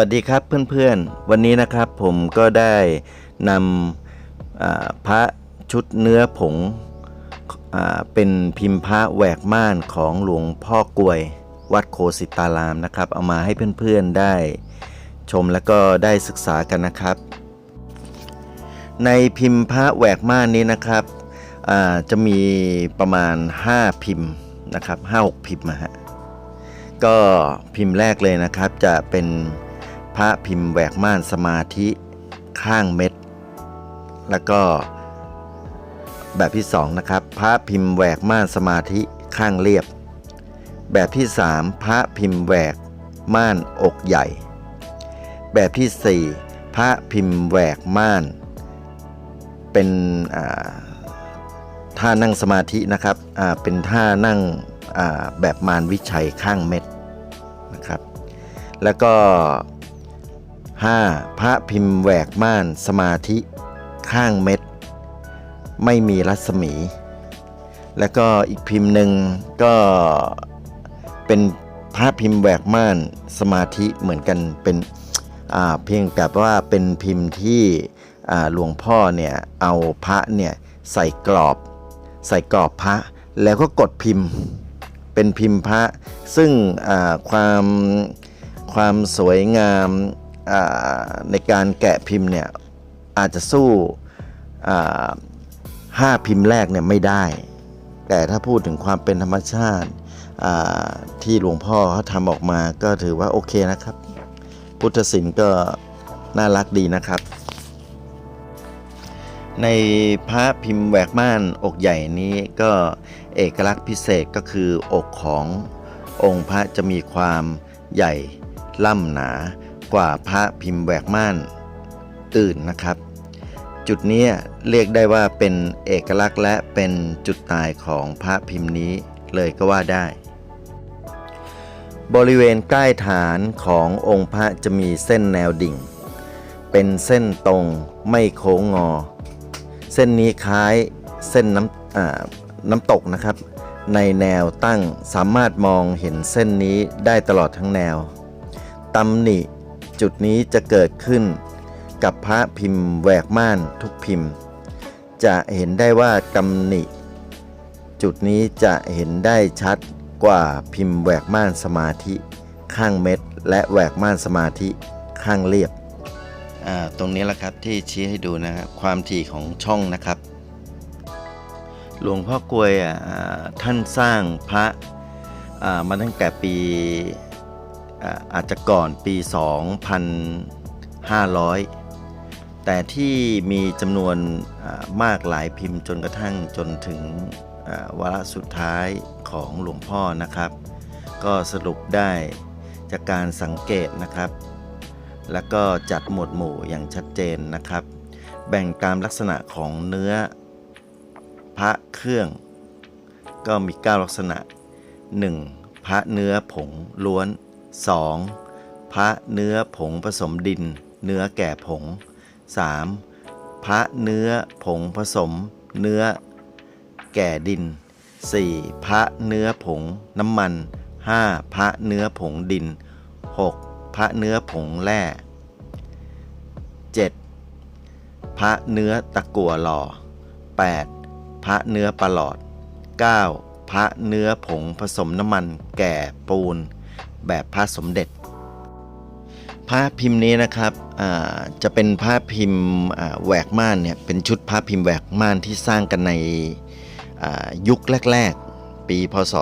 สวัสดีครับเพื่อนๆ วันนี้นะครับผมก็ได้นำพระชุดเนื้อผงอเป็นพิมพ์พระแหวกม่านของหลวงพ่อกลวยวัดโคสิตารามนะครับ เอามาให้เพื่อนๆได้ชมแล้วก็ได้ศึกษากันนะครับ ในพิมพ์พระแหวกม่านนี้นะครับจะมีประมาณ 5 พิมพ์นะครับ5-6พิมพ์นะฮะก็พิมพ์แรกเลยนะครับจะเป็น พระพิมพ์แหวกม่านสมาธิข้างเม็ด แล้วก็แบบที่2นะครับพระพิมพ์แหวกม่านสมาธิข้างเรียบ แบบที่ 3 พระพิมพ์แหวกม่านอกใหญ่ แบบที่ 4 พระพิมพ์แหวกม่าน เป็นท่านั่งสมาธินะครับเป็นท่านั่งแบบมารวิชัยข้างเม็ดนะครับ แล้วก็ 5. พระพิมพ์แหวกม่านสมาธิ ข้างเม็ด ไม่มีรัศมี แล้วก็อีกพิมพ์หนึ่งก็เป็นพระพิมพ์แหวกม่านสมาธิเหมือนกันเป็นเพียงแต่ว่าเป็นพิมพ์ที่หลวงพ่อเนี่ยเอาพระเนี่ยใส่กรอบ ใส่กรอบพระแล้วก็กดพิมพ์เป็นพิมพ์พระ ซึ่งความความสวยงาม ในการแกะพิมพ์เนี่ยอาจจะสู้ห้าพิมพ์แรกเนี่ยไม่ได้ แต่ถ้าพูดถึงความเป็นธรรมชาติที่หลวงพ่อเขาทำออกมาก็ถือว่าโอเคนะครับ พุทธศิลป์ก็น่ารักดีนะครับ ในพระพิมพ์แหวกม่านอกใหญ่นี้ก็เอกลักษณ์พิเศษก็คืออกขององค์พระจะมีความใหญ่ล่ำหนา กว่าพระพิมพ์แหวกม่านอื่นนะครับ จุดนี้เรียกได้ว่าเป็นเอกลักษณ์และเป็นจุดตายของพระพิมพ์นี้เลยก็ว่าได้ บริเวณใกล้ฐานขององค์พระจะมีเส้นแนวดิ่ง เป็นเส้นตรงไม่โค้งงอ เส้นนี้คล้ายเส้นน้ำน้ำตกนะครับ ในแนวตั้งสามารถมองเห็นเส้นนี้ได้ตลอดทั้งแนวตำหนิ จุดนี้จะเกิดขึ้นกับพระพิมพ์แหวกม่านทุกพิมพ์ จะเห็นได้ว่าตำหนิ จุดนี้จะเห็นได้ชัดกว่าพิมพ์แหวกม่านสมาธิ ข้างเม็ด และแหวกม่านสมาธิข้างเรียบตรงนี้แหละครับที่ชี้ให้ดูนะครับความถี่ของช่องนะครับ หลวงพ่อกลวยท่านสร้างพระมาตั้งแต่ปี อาจจะก่อนปี 2500 แต่ที่มีจำนวนมากหลายพิมพ์จนกระทั่งจนถึงวาระสุดท้ายของหลวงพ่อนะครับ ก็สรุปได้จากการสังเกตนะครับ แล้วก็จัดหมวดหมู่อย่างชัดเจนนะครับ แบ่งตามลักษณะของเนื้อพระเครื่อง ก็มี 9 ลักษณะ 1. พระเนื้อผงล้วน 2. พระเนื้อผงผสมดิน เนื้อแก่ผง 3. พระเนื้อผงผสม เนื้อแก่ดิน 4. พระเนื้อผงน้ำมัน 5. พระเนื้อผงดิน 6. พระเนื้อผงแร่ 7. พระเนื้อตะกั่วหล่อ 8. พระเนื้อปลาหลอด 9. พระเนื้อผงผสมน้ำมันแก่ปูน แบบพระสมเด็จพระพิมพ์นี้นะครับจะเป็นพระพิมพ์แหวกม่านเนี่ยเป็นชุดพระพิมพ์แหวกม่านที่สร้างกันในยุคแรก ๆ ปีพศ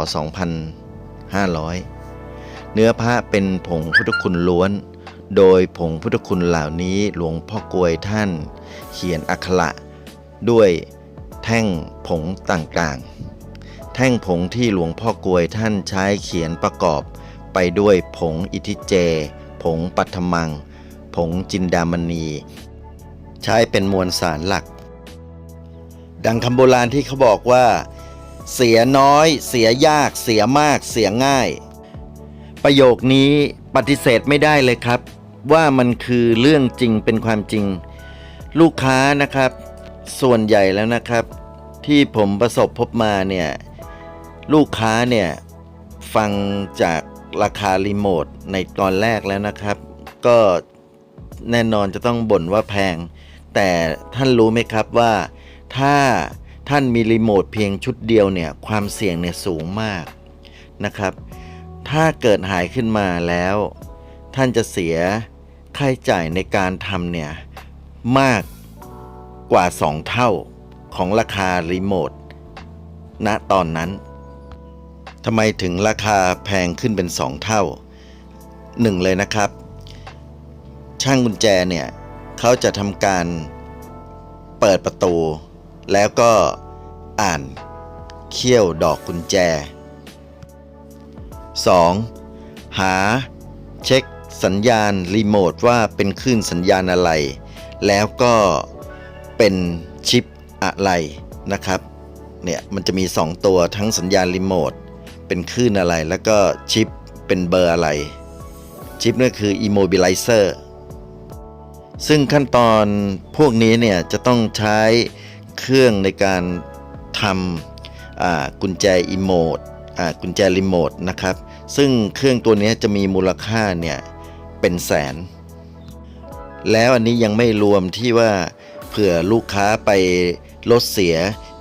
2500 เนื้อพระเป็นผงพุทธคุณล้วน โดยผงพุทธคุณเหล่านี้หลวงพ่อกลวยท่าน เขียนอักขระด้วยแท่งผงต่างๆ แท่งผงที่หลวงพ่อกลวยท่านใช้เขียนประกอบ ไปด้วยผงอิทิเจ ผงปัทมัง ผงจินดามณี ใช้เป็นมวลสารหลัก ดังคำโบราณที่เขาบอกว่า เสียน้อย เสียยาก เสียมาก เสียง่าย ประโยคนี้ปฏิเสธไม่ได้เลยครับ ว่ามันคือเรื่องจริงเป็นความจริง ลูกค้านะครับ ส่วนใหญ่แล้วนะครับ ที่ผมประสบพบมาเนี่ยลูกค้าเนี่ยฟังจาก ราคารีโมทในตอนแรกแล้วนะครับ ก็แน่นอนจะต้องบ่นว่าแพง แต่ท่านรู้ไหมครับว่าถ้าท่านมีรีโมทเพียงชุดเดียวเนี่ยความเสี่ยงเนี่ยสูงมากนะครับ ถ้าเกิดหายขึ้นมาแล้ว ท่านจะเสียค่าใช้จ่ายในการทำเนี่ยมากกว่า 2 เท่าของราคารีโมทณตอนนั้น ทำไมถึงราคาแพงขึ้นเป็น 2 เท่าหนึ่งเลยนะครับ ช่างกุญแจเนี่ยเขาจะทำการเปิดประตู แล้วก็อ่านเขี้ยวดอกกุญแจ 2. หา เช็คสัญญาณรีโมทว่าเป็นคลื่นสัญญาณอะไร แล้วก็เป็นชิปอะไรนะครับเนี่ยมันจะมี 2 ตัวทั้งสัญญาณรีโมท เป็นคลื่นอะไร แล้วก็ชิปเป็นเบอร์อะไร ชิปนั่นคือ immobilizer ซึ่งขั้นตอนพวกนี้เนี่ยจะต้องใช้เครื่องในการทำกุญแจอีโมดกุญแจรีโมทนะครับ ซึ่งเครื่องตัวนี้จะมีมูลค่าเนี่ยเป็นแสน แล้วอันนี้ยังไม่รวมที่ว่าเผื่อลูกค้าไปรถเสีย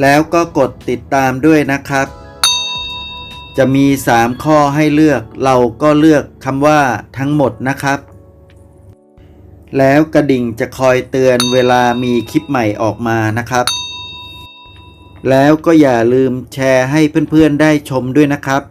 แล้วก็กดติดตามด้วยนะครับ จะมี 3 ข้อให้เลือก เราก็เลือกคำว่าทั้งหมดนะครับ แล้วกระดิ่งจะคอยเตือนเวลามีคลิปใหม่ออกมานะครับ แล้วก็อย่าลืมแชร์ให้เพื่อนๆได้ชมด้วยนะครับ